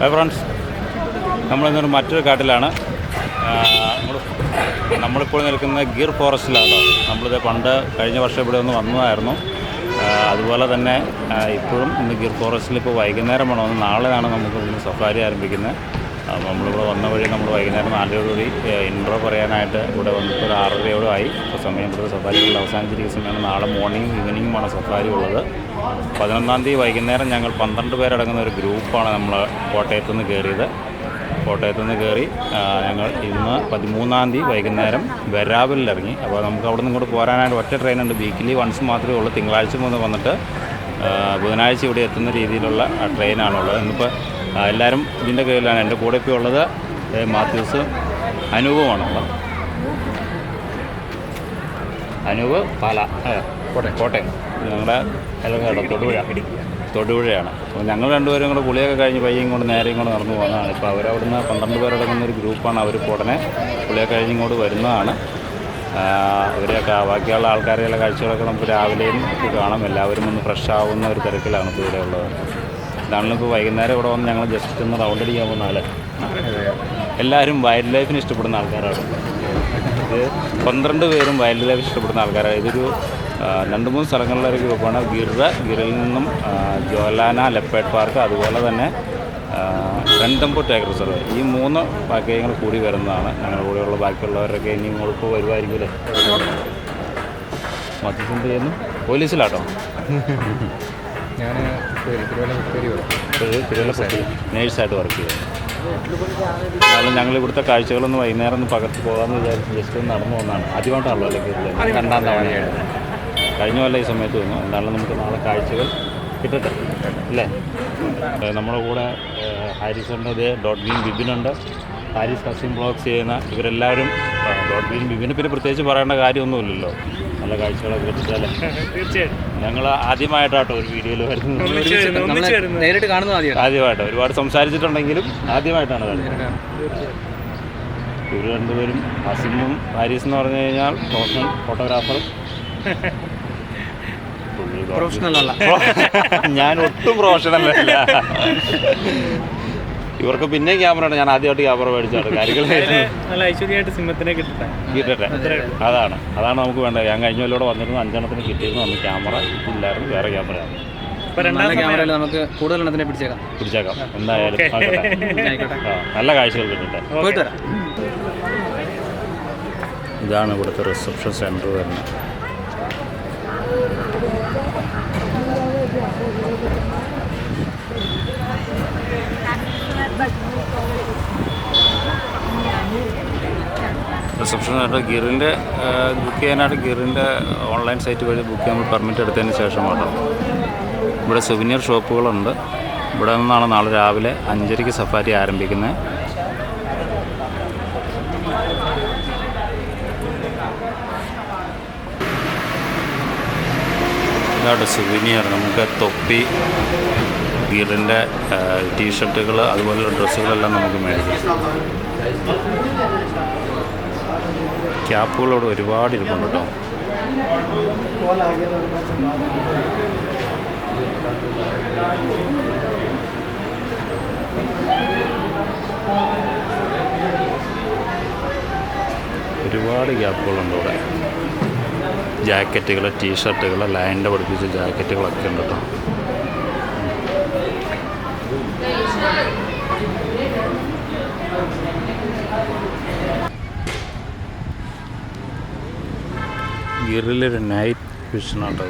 Hi friends നമ്മളിന്നൊരു മറ്റൊരു കാട്ടിലാണ്. ആ, നമ്മൾ നമ്മളിപ്പോൾ നിൽക്കുന്ന ഗിർ ഫോറസ്റ്റിലാണ് നമ്മളിത് പണ്ട് കഴിഞ്ഞ വർഷം ഇവിടെ ഒന്ന് വന്നതായിരുന്നു. അതുപോലെ തന്നെ ഇപ്പോഴും ഇന്ന് ഗിർ ഫോറസ്റ്റിൽ ഇപ്പോൾ വൈകുന്നേരമാണ് വന്ന് നാളെയാണ് നമുക്ക് ഇന്ന് സഫാരി ആരംഭിക്കുന്നത്. നമ്മളിവിടെ വന്ന വഴി നമ്മൾ വൈകുന്നേരം നാലരയോടുകൂടി ഇൻട്രോ പറയാനായിട്ട് ഇവിടെ വന്നിട്ട് ഒരു ആറരയോടും ആയി. ഇപ്പോൾ സമയം ഇവിടുത്തെ സഫാരികളിൽ അവസാനിച്ചിരിക്കുന്ന സമയമാണ്. നാളെ മോർണിംഗും ഈവനിങ്ങുമാണ് സഫാരി ഉള്ളത്. പതിനൊന്നാം തീയതി വൈകുന്നേരം ഞങ്ങൾ പന്ത്രണ്ട് പേരടങ്ങുന്ന ഒരു ഗ്രൂപ്പാണ് നമ്മൾ കോട്ടയത്ത് നിന്ന് കയറിയത് കോട്ടയത്ത് നിന്ന് കയറി ഞങ്ങൾ ഇന്ന് പതിമൂന്നാം തീയതി വൈകുന്നേരം വെരാവലിൽ ഇറങ്ങി അപ്പോൾ നമുക്ക് അവിടെ നിന്ന് ഇങ്ങോട്ട് പോരാനായിട്ട് ഒറ്റ ട്രെയിനുണ്ട്. വീക്കിലി വൺസ് മാത്രമേ ഉള്ളൂ. തിങ്കളാഴ്ച മുതൽ വന്നിട്ട് ബുധനാഴ്ച ഇവിടെ എത്തുന്ന രീതിയിലുള്ള ട്രെയിനാണുള്ളത്. ഇന്നിപ്പോൾ എല്ലാവരും ഇതിന്റെ കീഴിലാണ് എന്റെ കൂടെ ഇപ്പോൾ ഉള്ളത് മാത്യൂസ് അനൂപമാണുള്ളത് അനൂപ് പാല. കോട്ടയം കോട്ടയം ഞങ്ങളുടെ അല്ലെങ്കിൽ തൊടുപുഴ തൊടുപുഴയാണ്. അപ്പോൾ ഞങ്ങൾ രണ്ടുപേരും കൂടെ പുളിയൊക്കെ കഴിഞ്ഞ് പയ്യും കൊണ്ട് നേരെ ഇങ്ങോട്ട് നടന്നു പോകുന്നതാണ് ഇപ്പോൾ അവരവിടുന്ന് പന്ത്രണ്ട് പേരടങ്ങുന്ന ഒരു ഗ്രൂപ്പാണ് അവർ ഉടനെ പുളിയൊക്കെ കഴിഞ്ഞ് ഇങ്ങോട്ട് വരുന്നതാണ്. അവരെയൊക്കെ ബാക്കിയുള്ള ആൾക്കാരെയുള്ള കാഴ്ചകളൊക്കെ നമുക്ക് രാവിലെയും ഒക്കെ കാണാം. എല്ലാവരും ഒന്ന് ഫ്രഷ് ആവുന്ന ഒരു തിരക്കിലാണ് ഇപ്പോൾ ഇവിടെ ഉള്ളത്. ഇതാണല്ലോ ഇപ്പോൾ വൈകുന്നേരം ഇവിടെ വന്ന് ഞങ്ങൾ ജസ്റ്റ് ഒന്ന് റൗണ്ട് അടിക്കാൻ പോകുന്ന ആളെ. എല്ലാവരും വൈൽഡ് ലൈഫിന് ഇഷ്ടപ്പെടുന്ന ആൾക്കാരാണ്. ഇത് പന്ത്രണ്ട് പേരും വൈൽഡ് ലൈഫ് ഇഷ്ടപ്പെടുന്ന ആൾക്കാരാണ്. ഇതൊരു രണ്ട് മൂന്ന് സ്ഥലങ്ങളിലൊരു ഗ്രൂപ്പാണ് ഗിർറ ഗിറിൽ നിന്നും ജോലാന ലെപ്പേഡ് പാർക്ക് അതുപോലെ തന്നെ രണ്ടമ്പൂർ ടേക്ക് റിസർവ് ഈ മൂന്ന് പാക്കേജുകൾ കൂടി വരുന്നതാണ് ഞങ്ങളുടെ കൂടെയുള്ള ബാക്കിയുള്ളവരൊക്കെ ഇനി മുഴുപ്പ് വരുമായിരിക്കും മധ്യസ്ഥ ചെയ്യുന്നു? പോലീസിലാട്ടോ? ഞാൻ തിരുവല്ല നേഴ്സായിട്ട് വർക്ക് ചെയ്യുന്നത് എന്നാലും ഞങ്ങൾ ഇവിടുത്തെ കാഴ്ചകളൊന്ന് വൈകുന്നേരം ഒന്ന് പകർത്തി പോകാമെന്ന് വിചാരിച്ച് ജസ്റ്റ് ഒന്ന് നടന്നു വന്നാണ് ആദ്യമായിട്ടാണല്ലോ അല്ലെങ്കിൽ രണ്ടാം തവണയാണ് കഴിഞ്ഞ കൊല്ലം ഈ സമയത്ത് വന്നു. എന്നാലും നമുക്ക് നാളെ കാഴ്ചകൾ കിട്ടട്ടെ. അല്ലേ? നമ്മുടെ കൂടെ ഹാരിസ് ഹാരിസുണ്ട് ഇതേ ഡോട്ട് ഗ്രീൻ ബിബിനുണ്ട്. ഹാരിസ് കസിൻ ബ്ലോഗ്സ് ചെയ്യുന്ന ഇവരെല്ലാവരും ഡോട്ട് ഗ്രീൻ ബിബിനെ പിന്നെ പ്രത്യേകിച്ച് പറയേണ്ട കാര്യമൊന്നുമില്ലല്ലോ. നല്ല കാഴ്ചകളൊക്കെ കിട്ടിച്ചാലേ തീർച്ചയായിട്ടും. ഞങ്ങൾ ആദ്യമായിട്ടാട്ടോ ഒരു വീഡിയോയിൽ വരുന്നത്. നമ്മൾ നേരിട്ട് കാണുന്നത് ആദ്യം ആദ്യമായിട്ട്? ഒരുപാട് സംസാരിച്ചിട്ടുണ്ടെങ്കിലും ആദ്യമായിട്ടാണ് കാണുന്നത്. ഇവർ രണ്ടുപേരും അസിമും ഹാരിസ് എന്ന് പറഞ്ഞു കഴിഞ്ഞാൽ പ്രൊഫഷണൽ ഫോട്ടോഗ്രാഫറും പ്രൊഫഷണൽ അല്ല. ഞാൻ ഒട്ടും പ്രൊഫഷണൽ അല്ല. ഇവർക്ക് പിന്നെ ക്യാമറ ഞാൻ ആദ്യമായിട്ട് ക്യാമറ മേടിച്ചാണ് കാര്യങ്ങൾ നല്ല ഐശ്വര്യമായിട്ട് സിംഹത്തിനെ കിട്ടട്ടെ കിട്ടട്ടെ അതാണ്. അതാണ് നമുക്ക് വേണ്ടത്. ഞാൻ കഴിഞ്ഞ വല്ലോടെ ഇവിടെ വന്നിരുന്നു. അഞ്ചെണ്ണത്തിന് കിട്ടിയിരുന്നു. അന്ന് ക്യാമറ ഇല്ലായിരുന്നു. വേറെ രണ്ടാം ക്യാമറയിൽ നമുക്ക് കൂടുതൽ എണ്ണത്തിനെ പിടിച്ചേക്കാം. പിടിച്ചേക്കാം. എന്തായാലും നല്ല കാഴ്ചകൾ കിട്ടട്ടെ പോയിട്ട് വരാം. ഇതാണ് ഇവിടുത്തെ റിസപ്ഷൻ സെന്റർ വരുന്നത്. സെന്റർ ഗിറിന്റെ ബുക്ക് ചെയ്യാനായിട്ട് ഗിറിന്റെ ഓൺലൈൻ സൈറ്റ് വഴി ബുക്ക് ചെയ്യാൻ പെർമിറ്റ് എടുത്തതിന് ശേഷമാണ് ഇവിടെ സുവിനിയർ ഷോപ്പുകളുണ്ട് ഇവിടെ നിന്നാണ് നാളെ രാവിലെ അഞ്ചരയ്ക്ക് സഫാരി ആരംഭിക്കുന്നത്. ഇതാണ് സുവിനിയർ നമുക്ക് തൊപ്പി ഗീറിന്റെ ടീഷർട്ടുകൾ അതുപോലെയുള്ള ഡ്രസ്സുകളെല്ലാം നമുക്ക് മേടിക്കാം. ക്യാപ്പുകളോട് ഒരുപാട് ഇരിപ്പുണ്ട് കേട്ടോ. ഒരുപാട് ഗ്യാപ്പുകളുണ്ട് ഇവിടെ. ജാക്കറ്റുകൾ ടീഷർട്ടുകൾ ലൈനിന്റെ പഠിപ്പിച്ച ജാക്കറ്റുകളൊക്കെ ഉണ്ട് കേട്ടോ. ഗിറിലൊരു നൈറ്റ് വിഷനാട്ടോ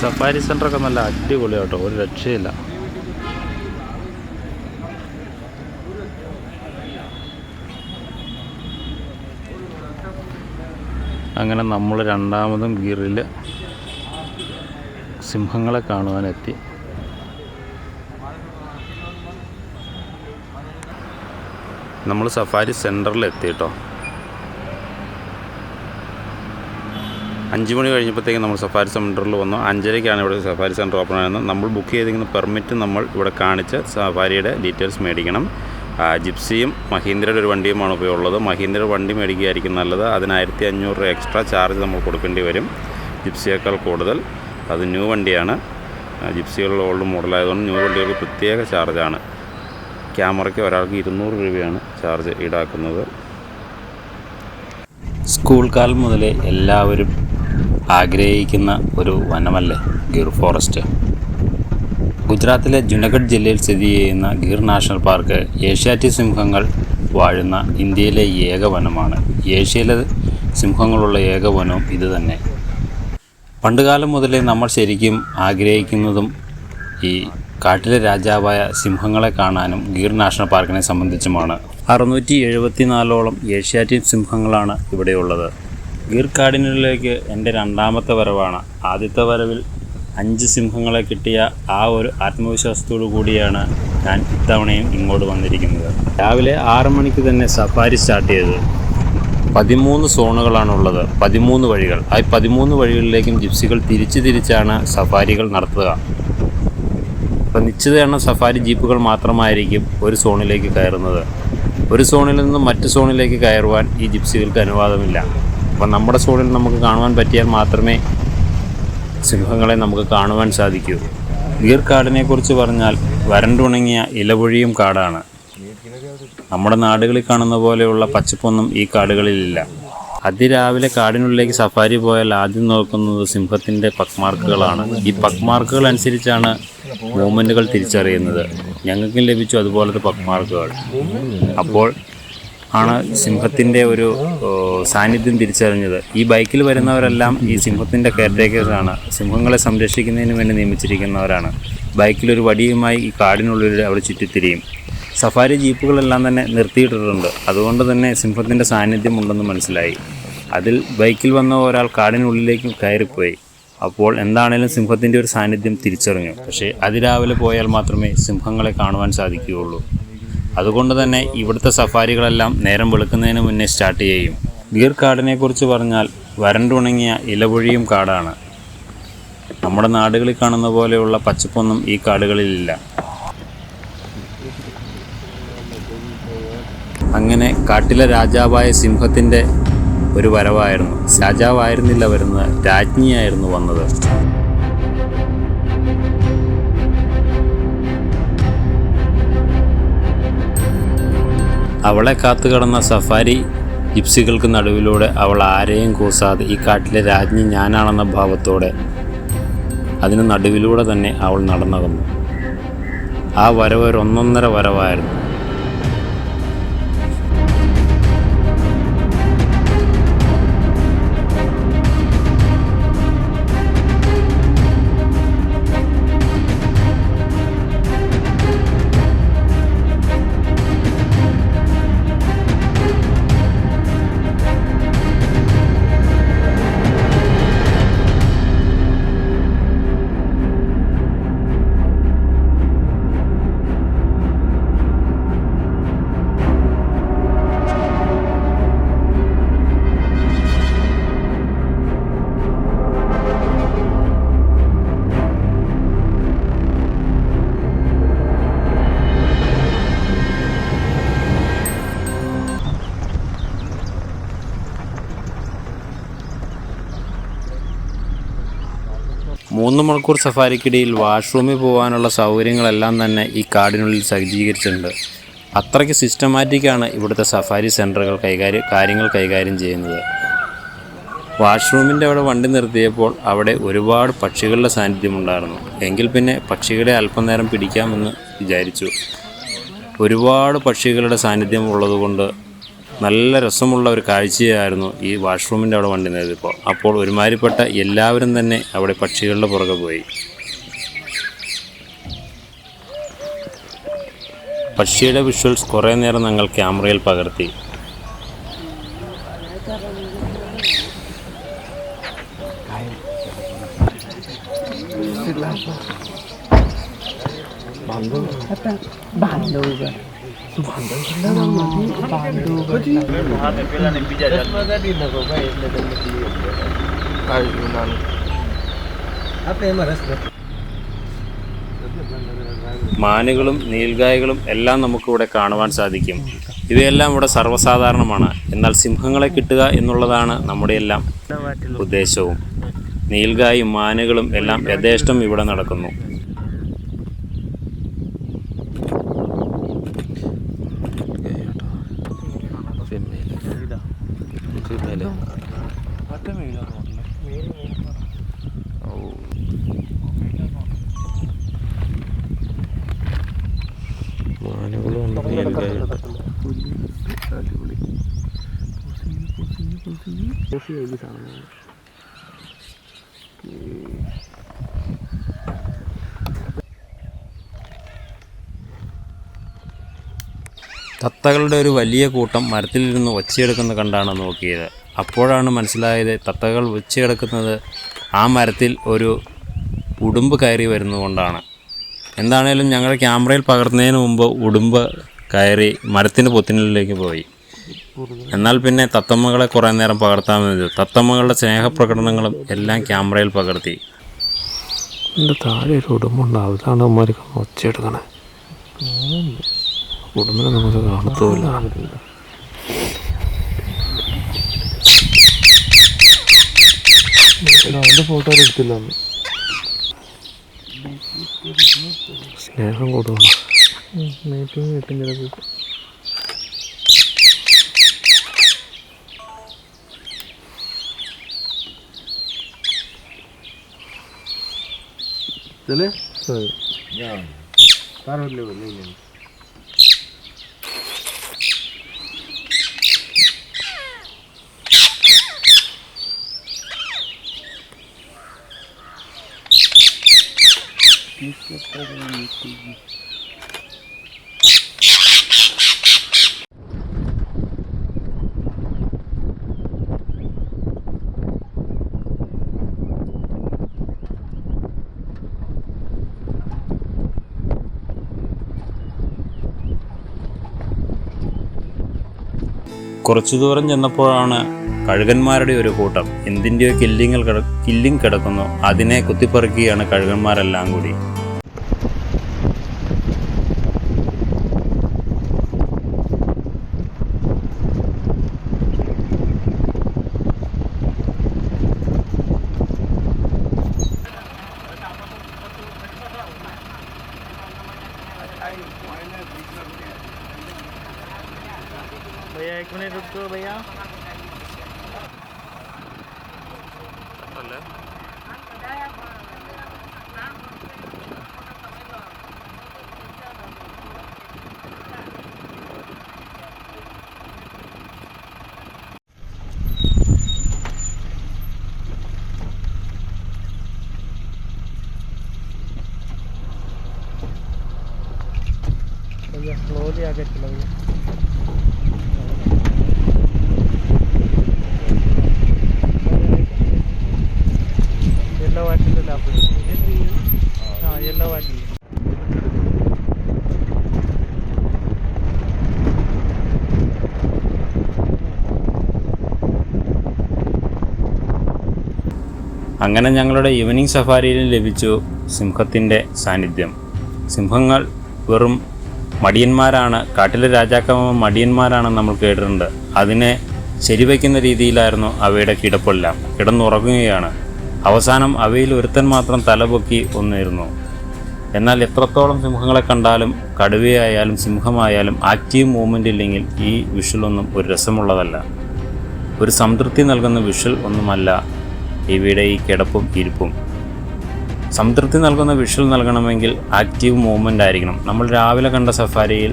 സഫാരി സെന്ററൊക്കെ നല്ല അടിപൊളിയാട്ടോ ഒരു രക്ഷയില്ല. അങ്ങനെ നമ്മൾ രണ്ടാമതും ഗിറിൽ സിംഹങ്ങളെ കാണുവാനെത്തി. നമ്മൾ സഫാരി സെന്ററിൽ എത്തി കേട്ടോ. അഞ്ച് മണി കഴിഞ്ഞപ്പോഴത്തേക്കും നമ്മൾ സഫാരി സെന്ററിൽ വന്നു. അഞ്ചരയ്ക്കാണ് ഇവിടെ സഫാരി സെന്റർ ഓപ്പൺ ആയിരുന്നത്. നമ്മൾ ബുക്ക് ചെയ്തിരിക്കുന്ന പെർമിറ്റ് നമ്മൾ ഇവിടെ കാണിച്ച് സഫാരിയുടെ ഡീറ്റെയിൽസ് മേടിക്കണം. ജിപ്സിയും മഹീന്ദ്രയുടെ ഒരു വണ്ടിയുമാണ് ഇപ്പോൾ ഉള്ളത്. മഹീന്ദ്ര വണ്ടി മേടിക്കുകയായിരിക്കും നല്ലത്. അതിന് ആയിരത്തി അഞ്ഞൂറ് രൂപ എക്സ്ട്രാ ചാർജ് നമ്മൾ കൊടുക്കേണ്ടി വരും. ജിപ്സിയേക്കാൾ കൂടുതൽ. അത് ന്യൂ വണ്ടിയാണ്. ജിപ്സികളുടെ ഓൾഡ് മോഡലായതുകൊണ്ട് ന്യൂ വണ്ടികൾക്ക് പ്രത്യേക ചാർജാണ് ക്യാമറയ്ക്ക് ഒരാൾക്ക് ഇരുന്നൂറ് രൂപയാണ് ചാർജ് ഈടാക്കുന്നത്. സ്കൂൾ കാലം മുതലേ എല്ലാവരും ആഗ്രഹിക്കുന്ന ഒരു വനമല്ലേ? ഗിർ ഫോറസ്റ്റ്. ഗുജറാത്തിലെ ജുനഗഡ് ജില്ലയിൽ സ്ഥിതി ചെയ്യുന്ന ഗിർ നാഷണൽ പാർക്ക് ഏഷ്യാറ്റിക് സിംഹങ്ങൾ വാഴുന്ന ഇന്ത്യയിലെ ഏക വനമാണ്. ഏഷ്യയിലെ സിംഹങ്ങളുള്ള ഏക വനവും ഇത് തന്നെ. പണ്ടുകാലം മുതലേ നമ്മൾ ശരിക്കും ആഗ്രഹിക്കുന്നതും ഈ കാട്ടിലെ രാജാവായ സിംഹങ്ങളെ കാണാനും ഗീർ നാഷണൽ പാർക്കിനെ സംബന്ധിച്ചുമാണ്. അറുന്നൂറ്റി എഴുപത്തിനാലോളം ഏഷ്യാറ്റിക് സിംഹങ്ങളാണ് ഇവിടെയുള്ളത്. ഗീർ കാടിനുള്ളിലേക്ക് എന്റെ രണ്ടാമത്തെ വരവാണ്. ആദ്യത്തെ വരവിൽ അഞ്ച് സിംഹങ്ങളെ കിട്ടിയ ആ ഒരു ആത്മവിശ്വാസത്തോടു കൂടിയാണ് ഞാൻ ഇത്തവണയും ഇങ്ങോട്ട് വന്നിരിക്കുന്നത്. രാവിലെ ആറ് മണിക്ക് തന്നെ സഫാരി സ്റ്റാർട്ട് ചെയ്തത്. പതിമൂന്ന് സോണുകളാണുള്ളത്. പതിമൂന്ന് വഴികൾ. ആ പതിമൂന്ന് വഴികളിലേക്കും ജിപ്സികൾ തിരിച്ച് തിരിച്ചാണ് സഫാരികൾ നടത്തുക. അപ്പം നിശ്ചിത എണ്ണം സഫാരി ജീപ്പുകൾ മാത്രമായിരിക്കും ഒരു സോണിലേക്ക് കയറുന്നത്. ഒരു സോണിൽ നിന്ന് മറ്റ് സോണിലേക്ക് കയറുവാൻ ഈ ജിപ്സികൾക്ക് അനുവാദമില്ല. അപ്പം നമ്മുടെ സോണിൽ നമുക്ക് കാണുവാൻ പറ്റിയാൽ മാത്രമേ സിംഹങ്ങളെ നമുക്ക് കാണുവാൻ സാധിക്കൂ. ഗീർ കാടിനെ കുറിച്ച് പറഞ്ഞാൽ വരണ്ടുണങ്ങിയ ഇലപൊഴിയും കാടാണ്. നമ്മുടെ നാടുകളിൽ കാണുന്ന പോലെയുള്ള പച്ചപ്പൊന്നും ഈ കാടുകളിലില്ല. അതിരാവിലെ കാടിനുള്ളിലേക്ക് സഫാരി പോയാൽ ആദ്യം നോക്കുന്നത് സിംഹത്തിന്റെ പക്മാർക്കുകളാണ് ഈ പക്മാർക്കുകൾ അനുസരിച്ചാണ് മൂവ്മെന്റുകൾ തിരിച്ചറിയുന്നത്. ഞങ്ങൾക്കും ലഭിച്ചു അതുപോലത്തെ പക്മാർക്കുകൾ അപ്പോൾ ആണ് സിംഹത്തിന്റെ ഒരു സാന്നിധ്യം തിരിച്ചറിഞ്ഞത്. ഈ ബൈക്കിൽ വരുന്നവരെല്ലാം ഈ സിംഹത്തിന്റെ കെയർടേക്കേഴ്സാണ്. സിംഹങ്ങളെ സംരക്ഷിക്കുന്നതിന് വേണ്ടി നിയമിച്ചിരിക്കുന്നവരാണ്. ബൈക്കിലൊരു വടിയുമായി ഈ കാടിനുള്ളിൽ അവിടെ ചുറ്റിത്തിരിയും. സഫാരി ജീപ്പുകളെല്ലാം തന്നെ നിർത്തിയിട്ടിട്ടുണ്ട്. അതുകൊണ്ട് തന്നെ സിംഹത്തിന്റെ സാന്നിധ്യം ഉണ്ടെന്ന് മനസ്സിലായി. അതിൽ ബൈക്കിൽ വന്ന ഒരാൾ കാടിനുള്ളിലേക്ക് കയറിപ്പോയി. അപ്പോൾ എന്താണേലും സിംഹത്തിന്റെ ഒരു സാന്നിധ്യം തിരിച്ചറിഞ്ഞു. പക്ഷേ അതിരാവിലെ പോയാൽ മാത്രമേ സിംഹങ്ങളെ കാണുവാൻ സാധിക്കുകയുള്ളൂ. അതുകൊണ്ട് തന്നെ ഇവിടുത്തെ സഫാരികളെല്ലാം നേരം വെളുക്കുന്നതിന് മുന്നേ സ്റ്റാർട്ട് ചെയ്യും. ഗീർ കാടിനെക്കുറിച്ച് പറഞ്ഞാൽ വരണ്ടുണങ്ങിയ ഇലപൊഴിയും കാടാണ്. നമ്മുടെ നാടുകളിൽ കാണുന്ന പോലെയുള്ള പച്ചപ്പൊന്നും ഈ കാടുകളിലില്ല. കാട്ടിലെ രാജാവായ സിംഹത്തിന്റെ ഒരു വരവായിരുന്നു. രാജാവായിരുന്നില്ല വരുന്നത് രാജ്ഞിയായിരുന്നു വന്നത്. അവളെ കാത്തു കാത്തുകിടന്ന സഫാരി ജിപ്സികൾക്ക് നടുവിലൂടെ അവൾ ആരെയും കൂസാതെ ഈ കാട്ടിലെ രാജ്ഞി ഞാനാണെന്ന ഭാവത്തോടെ അതിന് നടുവിലൂടെ തന്നെ അവൾ നടന്നകന്നു. ആ വരവ് ഒരു ഒന്നൊന്നര വരവായിരുന്നു. മൂന്ന് മണിക്കൂർ സഫാരിക്കിടയിൽ വാഷ്റൂമിൽ പോകാനുള്ള സൗകര്യങ്ങളെല്ലാം തന്നെ ഈ കാടിനുള്ളിൽ സജ്ജീകരിച്ചിട്ടുണ്ട്. അത്രയ്ക്ക് സിസ്റ്റമാറ്റിക്കാണ് ഇവിടുത്തെ സഫാരി സെന്ററുകൾ കൈകാര്യം കാര്യങ്ങൾ കൈകാര്യം ചെയ്യുന്നത്. വാഷ്റൂമിന്റെ അവിടെ വണ്ടി നിർത്തിയപ്പോൾ അവിടെ ഒരുപാട് പക്ഷികളുടെ സാന്നിധ്യമുണ്ടായിരുന്നു എങ്കിൽ പിന്നെ പക്ഷികളെ അല്പം നേരം പിടിക്കാമെന്ന് വിചാരിച്ചു. ഒരുപാട് പക്ഷികളുടെ സാന്നിധ്യം ഉള്ളതുകൊണ്ട് നല്ല രസമുള്ള ഒരു കാഴ്ചയായിരുന്നു ഈ വാഷ്റൂമിന്റെ അവിടെ വണ്ടി നേരിപ്പോൾ അപ്പോൾ ഒരുമാതിരിപ്പെട്ട എല്ലാവരും തന്നെ അവിടെ പക്ഷികളുടെ പുറകെ പോയി. പക്ഷിയുടെ വിഷ്വൽസ് കുറേ നേരം ഞങ്ങൾ ക്യാമറയിൽ പകർത്തി. മാനുകളും നീൽഗായകളും എല്ലാം നമുക്കിവിടെ കാണുവാൻ സാധിക്കും. ഇവയെല്ലാം ഇവിടെ സർവസാധാരണമാണ്. എന്നാൽ സിംഹങ്ങളെ കിട്ടുക എന്നുള്ളതാണ് നമ്മുടെ എല്ലാം ഉദ്ദേശവും. നീൽഗായും മാനുകളും എല്ലാം യഥേഷ്ടം ഇവിടെ നടക്കുന്നു. തത്തകളുടെ ഒരു വലിയ കൂട്ടം മരത്തിലിരുന്ന് ഒച്ചയെടുക്കുന്ന കണ്ടാണ് നോക്കിയത്. അപ്പോഴാണ് മനസ്സിലായത് തത്തകൾ ഒച്ചയെടുക്കുന്നത് ആ മരത്തിൽ ഒരു ഉടുമ്പ് കയറി വരുന്നതുകൊണ്ടാണ്. എന്താണേലും ഞങ്ങൾ ക്യാമറയിൽ പകർത്തുന്നതിന് മുമ്പ് ഉടുമ്പ് കയറി മരത്തിന്റെ പൊത്തിനിലേക്ക് പോയി. എന്നാൽ പിന്നെ തത്തമ്മകളെ കുറേ നേരം പകർത്താമെന്നത് തത്തമ്മകളുടെ സ്നേഹപ്രകടനങ്ങളും എല്ലാം ക്യാമറയിൽ പകർത്തി. എന്റെ താഴെ ഒരു ഉടുമ്പുണ്ടാവും ഇതാണ് അമ്മമാർക്ക് ഒച്ചയെടുക്കണേ. ഉടുമ്പിനെ നമുക്ക് കാണത്തുമില്ല. അവന്റെ ഫോട്ടോ എടുത്തില്ല. സ്നേഹം കൂടുതലാണ് Maybe это не развит. Dele? Sorry. Yeah. Tarot level, level. Thank you. കുറച്ചു ദൂരം ചെന്നപ്പോഴാണ് കഴുകന്മാരുടെ ഒരു കൂട്ടം എന്തിന്റെയോ കില്ലിങ്ങൾ കില്ലിങ് കിടക്കുന്നു. അതിനെ കുത്തിപ്പറിക്കുകയാണ് കഴുകന്മാരെല്ലാം കൂടി. स्लोली आगे चलो भैया येलो वाटलेलं दाखवलं हां येलो वाटली അങ്ങനെ ഞങ്ങളുടെ ഈവനിങ് സഫാരിയിൽ ലഭിച്ചു സിംഹത്തിൻ്റെ സാന്നിധ്യം സിംഹങ്ങൾ വെറും മടിയന്മാരാണ്. കാട്ടിലെ രാജാക്കന്മാർ മടിയന്മാരാണെന്ന് നമ്മൾ കേട്ടിട്ടുണ്ട്. അതിനെ ശരിവയ്ക്കുന്ന രീതിയിലായിരുന്നു അവയുടെ കിടപ്പെല്ലാം. കിടന്നുറങ്ങുകയാണ്. അവസാനം അവയിൽ ഒരുത്തൻ മാത്രം തലപൊക്കി ഒന്നിരുന്നു. എന്നാൽ എത്രത്തോളം സിംഹങ്ങളെ കണ്ടാലും കടുവയായാലും സിംഹമായാലും ആക്റ്റീവ് മൂവ്മെന്റ് ഇല്ലെങ്കിൽ ഈ വിഷലൊന്നും ഒരു രസമുള്ളതല്ല. ഒരു സംതൃപ്തി നൽകുന്ന വിഷൽ ഒന്നുമല്ല. ഇവയുടെ ഈ കിടപ്പും ഇരിപ്പും. സംതൃപ്തി നൽകുന്ന വിഷ്വൽ നൽകണമെങ്കിൽ ആക്റ്റീവ് മൂവ്മെന്റ് ആയിരിക്കണം. നമ്മൾ രാവിലെ കണ്ട സഫാരിയിൽ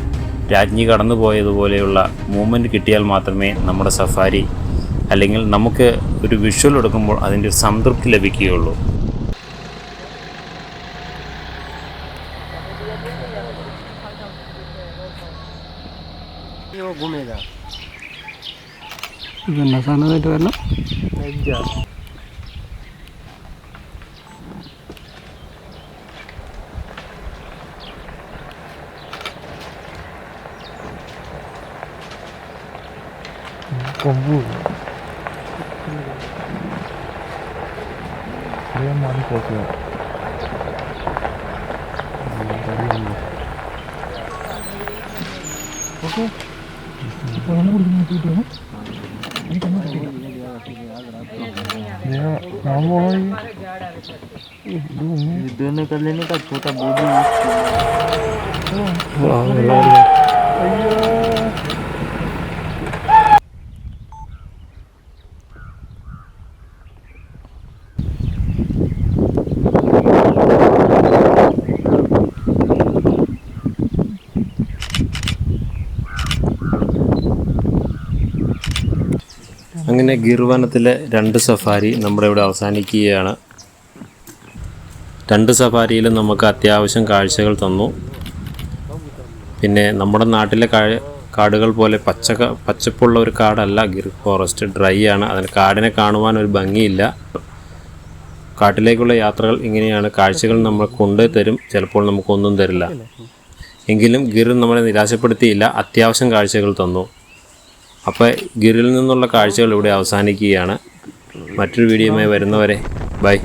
രാജ്ഞി കടന്നുപോയതുപോലെയുള്ള മൂവ്മെന്റ് കിട്ടിയാൽ മാത്രമേ നമ്മുടെ സഫാരി അല്ലെങ്കിൽ നമുക്ക് ഒരു വിഷ്വൽ എടുക്കുമ്പോൾ അതിന്റെ ഒരു സംതൃപ്തി ലഭിക്കുകയുള്ളൂ. ഇതെന്നാ സാധനമായിട്ട് വരണം. கொம்பு dia mandi kopi oke. Ini कर लेने का छोटा बोझ അങ്ങനെ ഗിർവനത്തിലെ രണ്ട് സഫാരി നമ്മുടെ ഇവിടെ അവസാനിക്കുകയാണ്. രണ്ട് സഫാരിയിലും നമുക്ക് അത്യാവശ്യം കാഴ്ചകൾ തന്നു. പിന്നെ നമ്മുടെ നാട്ടിലെ കാടുകൾ പോലെ പച്ച പച്ചപ്പുള്ള ഒരു കാടല്ല ഗിർ ഫോറസ്റ്റ് ഡ്രൈ ആണ്. അതിന് കാടിനെ കാണുവാൻ ഒരു ഭംഗിയില്ല. കാട്ടിലേക്കുള്ള യാത്രകൾ ഇങ്ങനെയാണ്. കാഴ്ചകൾ നമ്മൾ കൊണ്ടു തരും ചിലപ്പോൾ നമുക്കൊന്നും തരില്ല. എങ്കിലും ഗിർ നമ്മളെ നിരാശപ്പെടുത്തിയില്ല അത്യാവശ്യം കാഴ്ചകൾ തന്നു. അപ്പോൾ ഗിരിൽ നിന്നുള്ള കാഴ്ചകൾ ഇവിടെ അവസാനിക്കുകയാണ്. മറ്റൊരു വീഡിയോയുമായി വരുന്നവരെ ബൈ.